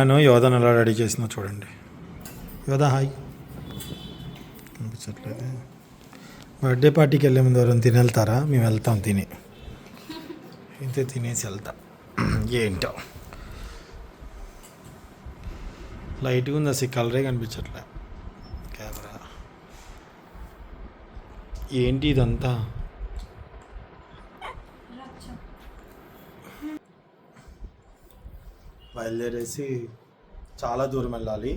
నేను యోధను ఎలా రెడీ చేసినా చూడండి. యోధ హాయ్. కనిపించట్లేదు. బర్త్డే పార్టీకి వెళ్ళే ముందు ఎవరైనా తిని వెళ్తారా? మేము వెళ్తాం తిని. ఇంతే తినేసి వెళ్తాం. ఏంటో. లైట్గా ఉంది? అసలు కలరే కనిపించట్లే. కెమెరా. ఏంటి ఇదంతా? బయలుదేరేసి చాలా దూరం వెళ్ళాలి.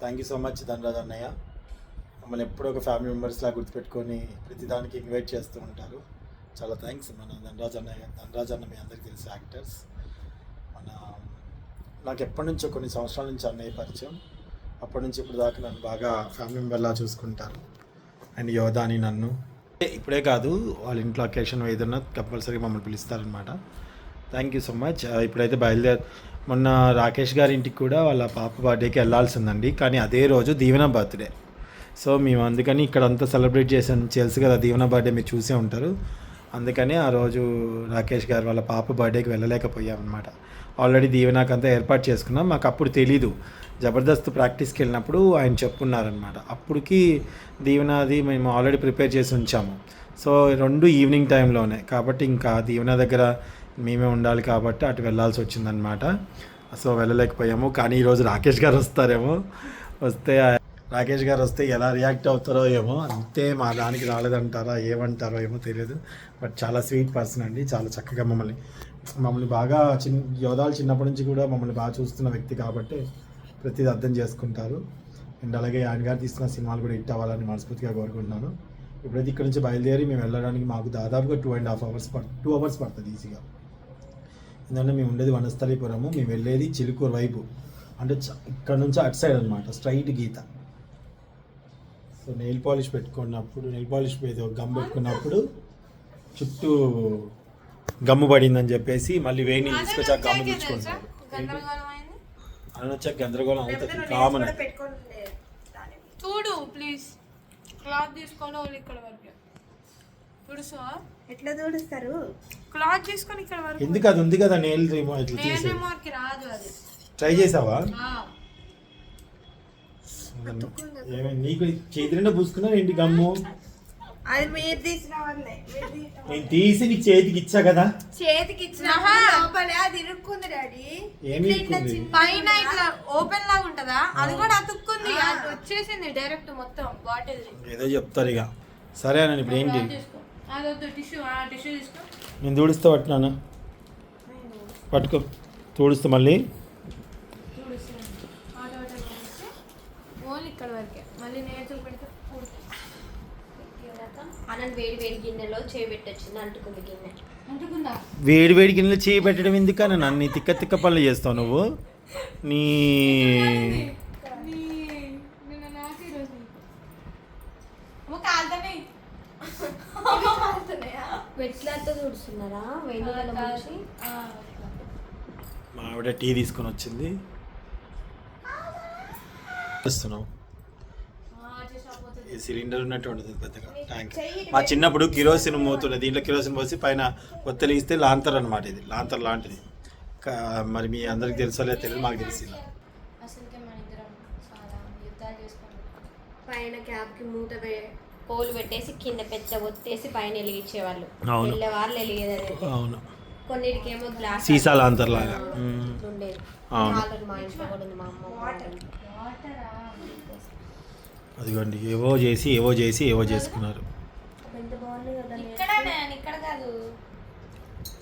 Thank you so much Dhanraj అన్నయ్య. మమ్మల్ని ఎప్పుడూ ఒక ఫ్యామిలీ మెంబర్స్లా గుర్తుపెట్టుకొని ప్రతిదానికి ఇన్వైట్ చేస్తూ ఉంటారు. చాలా థ్యాంక్స్ మన ధనరాజ్ అన్నయ్య ధనరాజ్ అన్న మీ అందరికీ తెలుసు యాక్టర్స్ మన నాకు ఎప్పటి నుంచో కొన్ని సంవత్సరాల నుంచి అన్నయ్య పరిచయం. అప్పటి నుంచి ఇప్పుడు దాకా నన్ను బాగా ఫ్యామిలీ మెంబర్లా చూసుకుంటారు. అండ్ యోధాని నన్ను. ఇప్పుడే కాదు వాళ్ళ ఇంట్లో అకేషన్ ఏదన్నా కంపల్సరీ మమ్మల్ని పిలుస్తారనమాట థ్యాంక్ యూ సో మచ్ ఇప్పుడైతే బయలుదేరి మొన్న రాకేష్ గారి ఇంటికి కూడా వాళ్ళ పాప బర్త్డేకి వెళ్ళాల్సిందండి. కానీ అదే రోజు దీవెన బర్త్డే. సో మేము అందుకని ఇక్కడ అంతా సెలబ్రేట్ చేసాం తెలుసు కదా దీవెన బర్త్డే మీరు చూసే ఉంటారు. అందుకని ఆ రోజు రాకేష్ గారు వాళ్ళ పాప బర్త్డేకి వెళ్ళలేకపోయాం అనమాట ఆల్రెడీ దీవెనకంతా ఏర్పాటు చేసుకున్నాం. మాకు అప్పుడు తెలీదు. జబర్దస్త్ ప్రాక్టీస్కి వెళ్ళినప్పుడు ఆయన చెప్పున్నారనమాట అప్పటికి దీవెన అది మేము ఆల్రెడీ ప్రిపేర్ చేసి ఉంచాము. సో రెండు ఈవినింగ్ టైంలోనే. కాబట్టి ఇంకా దీవెన దగ్గర మేమే ఉండాలి కాబట్టి అటు వెళ్ళాల్సి వచ్చిందనమాట సో వెళ్ళలేకపోయాము. కానీ ఈరోజు రాకేష్ గారు వస్తారేమో. వస్తే రాకేష్ గారు వస్తే ఎలా రియాక్ట్ అవుతారో ఏమో అంతే మా దానికి రాలేదంటారా ఏమంటారో ఏమో తెలియదు. బట్ చాలా స్వీట్ పర్సన్ అండి. చాలా చక్కగా మమ్మల్ని మమ్మల్ని బాగా చిన్న యోధాలు చిన్నప్పటి నుంచి కూడా మమ్మల్ని బాగా చూస్తున్న వ్యక్తి కాబట్టి ప్రతిదీ అర్థం చేసుకుంటారు. అండ్ అలాగే ఆయన గారు తీస్తున్న సినిమాలు కూడా హిట్ అవ్వాలని మనస్ఫూర్తిగా కోరుకుంటున్నాను. ఇప్పుడైతే ఇక్కడ నుంచి బయలుదేరి మేము వెళ్ళడానికి మాకు దాదాపుగా టూ అండ్ హాఫ్ అవర్స్ పడు టూ అవర్స్ పడుతుంది ఈజీగా. ఎందుకంటే మేము ఉండేది వనస్థలీపురము మేము వెళ్ళేది చిలుకూరు వైపు. అంటే చ- ఇక్కడ నుంచి అటు సైడ్ అనమాట స్ట్రైట్ గీత. సో నెయిల్ పాలిష్ పెట్టుకున్నప్పుడు నెయిల్ పాలిష్ మీద గమ్ పెట్టుకున్నప్పుడు చుట్టూ గమ్ము పడిందని చెప్పేసి మళ్ళీ నీళ్ళు తీసుకొచ్చి ఆ గమ్ము తెచ్చుకుంటారు అని వచ్చాక గందరగోళం? అవుతుంది కామన్. చూడు ప్లీజ్. క్లాత్ ఇక్కడ వరకు. తుడుసా ఎట్లా తోడుస్తారు? క్లాత్ తీసుకొని ఇక్కడ వరకు ఎందుకు అది ఉంది కదా నెయిల్ రిమో ఇట్లా తీసి నేనేమోకి రాదు అది. ట్రై చేసావా? ఆ, ఏమైంది నీకు చేతి నిండా పూసుకున్నా ఏంటి గమ్ము? అది మీరు తీసిన వాళ్ళే మీరు తీసిన నేను తీసి నీకు చేతికి ఇచ్చా కదా? చేతికి ఇచ్చిన లోపల అది ఇరుక్కుంది డాడీ. ఏమి ఇరుక్కుంది? పైన ఇట్లా ఓపెన్ లాగా ఉంటదా? అది కూడా అతుక్కుంది. అది వచ్చేసింది డైరెక్ట్ మొత్తం బాటిల్ ఏదో చెప్తారు ఇక. సరే అని ఇప్పుడు ఏంటి? నేను తూడిస్తే పట్టినాను పట్టుకో తూడిస్తే మళ్ళీ. వేడి వేడి గిన్నెలో చేయబెట్టొచ్చింది అంటుకుంది గిన్నె. అంటుకుందా? వేడి వేడి గిన్నెలు చేయి పెట్టడం ఎందుకని నన్ను నీ తిక్క తిక్క పనులు చేస్తావు నువ్వు? నీ- నిన్న నాకు ఈరోజు నీకు. అమ్మ కాలుతనే వెట్లాతో మా ఆవిడ టీ తీసుకొని వచ్చింది. చేస్తున్నావు ఈ సిలిండర్ ఉన్నట్టు ఉండదు పెద్దగా. ట్యాంక్ మా చిన్నప్పుడు కిరోసిన్ మూతుండే దీంట్లో కిరోసిన్ పోసి పైన ఒత్తలు ఇస్తే లాంతర్ అనమాట ఇది. లాంతర్ లాంటిది. మరి మీ అందరికి తెలుసో లేదో తెలియదు మాకు తెలిసి పైన క్యాప్కి మూత పోలు పెట్టేసి కింద పెద్ద ఒత్తేసి పైన వెలిగించేవాళ్ళు. అవును. వెళ్ళేవాళ్ళు వెలిగేది అవును. కొన్నిటికేమో గ్లాస్ సీసా లాంతర్ లాగా మ్మ్. ఉండేది. మా ఇంట్లో కూడా ఉంది మా అమ్మ వాటర్. అదిగోండి ఏవో చేసి ఏవో చేసి ఏవో చేసుకున్నారు. ఎంత బాగుంది కదా ఇక్కడ నేను ఇక్కడ కాదు.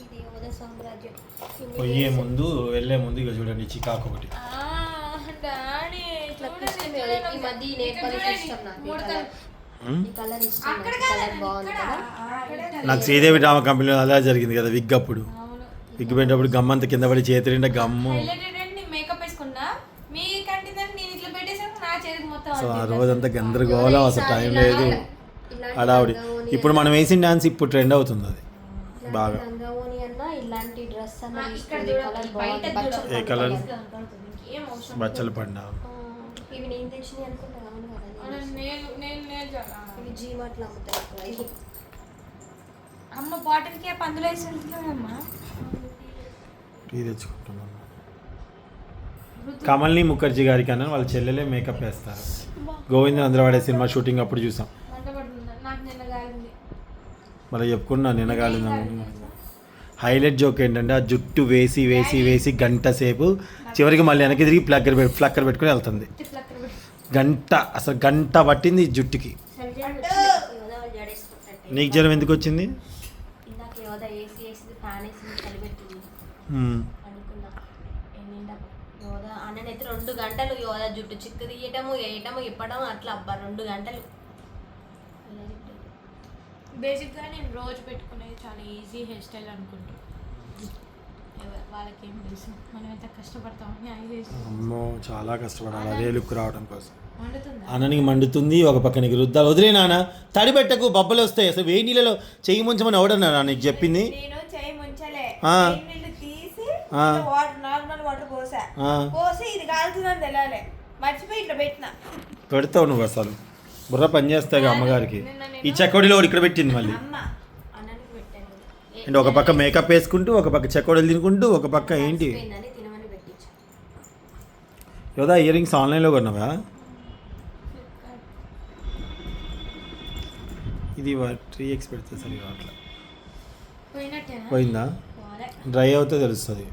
ఇది యోధ సామ్రాజ్యం. పోయే ముందు వెళ్ళే ముందు ఇక చూడండి చికాకు ఒకటి. ఈ మధ్య ఇష్టం నాకు శ్రీదేవి డ్రామా కంపెనీలో అలా జరిగింది కదా విగ్ అప్పుడు విగ్ పెట్టినప్పుడు గమ్మంత కింద పడి చేతి నిండా గమ్ము. మేకప్ వేసుకున్నా. మీ కంటిదని నేను ఇట్లా పెట్టేసాను నా చేతికి మొత్తం సో ఆ రోజంతా గందరగోళం అసలు టైం లేదు. లంగావోని ఇప్పుడు మనం వేసిన డాన్స్ ఇప్పుడు ట్రెండ్ అవుతుంది అది. బాగా. ఏ కలర్? బచ్చలు పడిన ఆ, ఇవి నేను తెచ్చినవి అనుకుంటా అవును కదా అలా నేను- నేను నేను ఇవి జీమాట్లో. ఇవి. అమ్మ బాటిల్కి పందులు వేసి తెచ్చుకుంటున్నాను. కమల్ని ముఖర్జీ గారికి అన్న వాళ్ళ చెల్లెలే మేకప్ వేస్తారు. గోవింద అందరవాడే సినిమా షూటింగ్ అప్పుడు చూసాం. మంట పడుతుంది? నాకు నిన్న గాలింది. మళ్ళీ చెప్పుకున్నా నిన్నగాలిందా హైలైట్ జోక్ ఏంటంటే ఆ జుట్టు వేసి వేసి వేసి గంట సేపు చివరికి మళ్ళీ వెనక్కి తిరిగి ప్లక్కర్ పెట్టి ప్లక్కర్ పెట్టుకుని వెళ్తుంది. గంట అసలు గంట పట్టింది జుట్టుకి. నీకు జ్వరం ఎందుకు వచ్చింది? ఏసీ అనుకున్నా అన్ననైతే రెండు గంటలు యోధ జుట్టు చిక్కు తీయటము వేయటము ఇప్పడం అట్లా అబ్బా రెండు గంటలు బేసిక్గా నేను రోజు పెట్టుకునేది చాలా ఈజీ హెయిర్ స్టైల్ అనుకుంటాను వాళ్ళకి తెలుసు. మనం ఎంత అమ్మో చాలా కష్టపడాలి. అదే లుక్ రావడం కోసం. అన్ననికి మండుతుంది ఒక పక్కనికి రుద్దాలు వదిలే నాన్న తడి పెట్టకు బబ్బలు వస్తాయి. అసలు వేడి నీళ్ళలో చెయ్యి ముంచమని ఎవడన్నా నీకు చెప్పింది. చేయి పెడతావు నువ్వు అసలు. బుర్ర పని చేస్తాయి అమ్మగారికి. ఈ ఒకటి ఇక్కడ పెట్టింది మళ్ళీ అమ్మ అన్ననికి పెట్టాను ఏ- అంటే ఒక పక్క మేకప్ వేసుకుంటూ ఒక పక్క చెకోడీలు తినుకుంటూ ఒక పక్క ఏంటి? యోదా ఇయర్ రింగ్స్ ఆన్లైన్లో కొన్నావా? ఇది త్రీ ఎక్స్ పెడితే సరే అట్లా. పోయిందా? డ్రై అవుతే తెలుస్తుంది.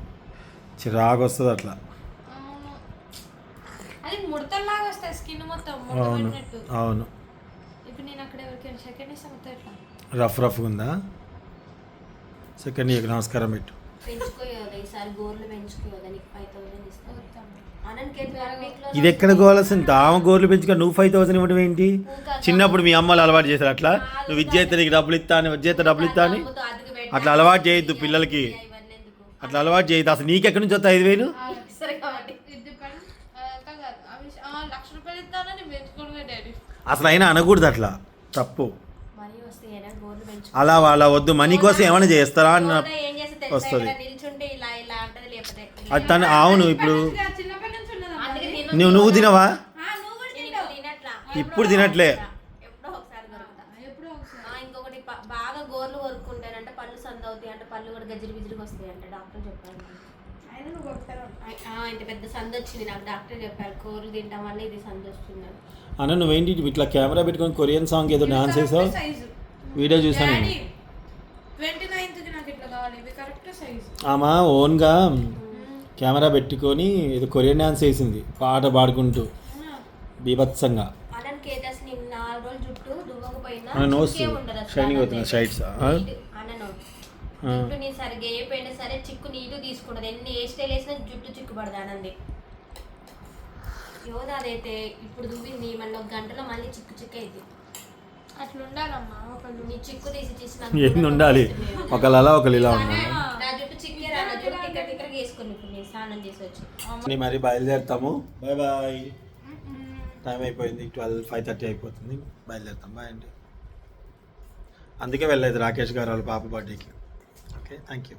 చిరాకు వస్తుంది అట్లా. అవును. అవును. పడినట్టు. అవును. ఇప్పుడు సెకండ్ నీకు నమస్కారం పెట్టు. ఇది ఎక్కడ గోవాల్సింది ఆమె గోర్లు పెంచుకొని నువ్వు ఫైవ్ థౌసండ్ ఇవ్వడం ఏంటి? చిన్నప్పుడు మీ అమ్మలు అలవాటు చేశారు అట్లా? నువ్వు ఇచ్చేస్తే నీకు డబ్బులు ఇస్తా అని వచ్చేస్తే డబ్బులు ఇస్తా అని? అట్లా అలవాటు చేయొద్దు పిల్లలకి. అట్లా అలవాటు చేయొద్దు. అసలు నీకెక్కడి నుంచి వస్తాయి ఐదు వేలు? అసలు అయినా అనకూడదు అట్లా. తప్పు. అలా వాళ్ళ వద్దు. మనీ కోసం ఏమైనా చేస్తారా అన్న వస్తది. ఇక్కడ నిల్చుంటే ఇలా ఇలా అంటది లేకపోతే. అది తను అవును ఇప్పుడు చిన్నప్పటి నుంచి ఉన్నదా అందుకే నేను నువ్వు నువ్వు తినవా? ఇప్పుడు తినట్లే. ఎప్పుడో ఒకసారి దొరుకుతా. ఎప్పుడో ఒకసారి. ఆ, ఇంకొకటి ప- బాగా గోర్లు కొరుక్కుంటానంటే పళ్ళు సంద అవుతాయి అంటే పళ్ళు కూడా గజిరి బిజిరికి వస్తాయి అంటే డాక్టర్ చెప్పారు. అయినా నువ్వు ఒకసారి ఆ, ఇంత పెద్ద సంద వచ్చింది. నాకు డాక్టర్ చెప్పారు. కూరలు తింటాం వల్ల ఇది సంద వస్తుంది అని. అన్న నువ్వేంటి ఇట్లా కెమెరా పెట్టుకొని కొరియన్ సాంగ్ ఏదో డాన్స్ చేసావు? వీడియో చూసాను డాడీ నేను ట్వంటీ నైన్త్కి నాకు ఇట్లా కావాలి. ఇది కరెక్ట్ సైజు ఆమె ఓన్గా కెమెరా పెట్టుకొని ఏదో కొరియన్ డాన్స్ వేసింది పాట పాడుకుంటూ బీభత్సంగా. shining అన్నది. అవుతుంది, నోట్ జుట్టు నేను సరిగ్గా వేయపోయినా సరే చిక్కు నీటు తీసుకుంటది. ఎన్ని ఏ స్టైల్ వేసినా జుట్టు చిక్కు పడదు ఆనంది. యోధ అదైతే ఇప్పుడు దువ్వింది మళ్ళీ ఒక గంటలో మళ్ళీ చిక్కు చిక్కు అయింది. ఏంది కూడా ఉండాలి. ఒకళ్ళు అలా ఒకళ్ళు ఇలా ఉండాలి. మరి బయలుదేరుతాము. Bye bye. టైం అయిపోయింది ట్వెల్వ్ ఫైవ్ థర్టీ అయిపోతుంది. బయలుదేరుతాం బాయ్ అండి. అందుకే వెళ్ళలేదు రాకేష్ గారు వాళ్ళ పాప బర్త్డేకి. Okay thank you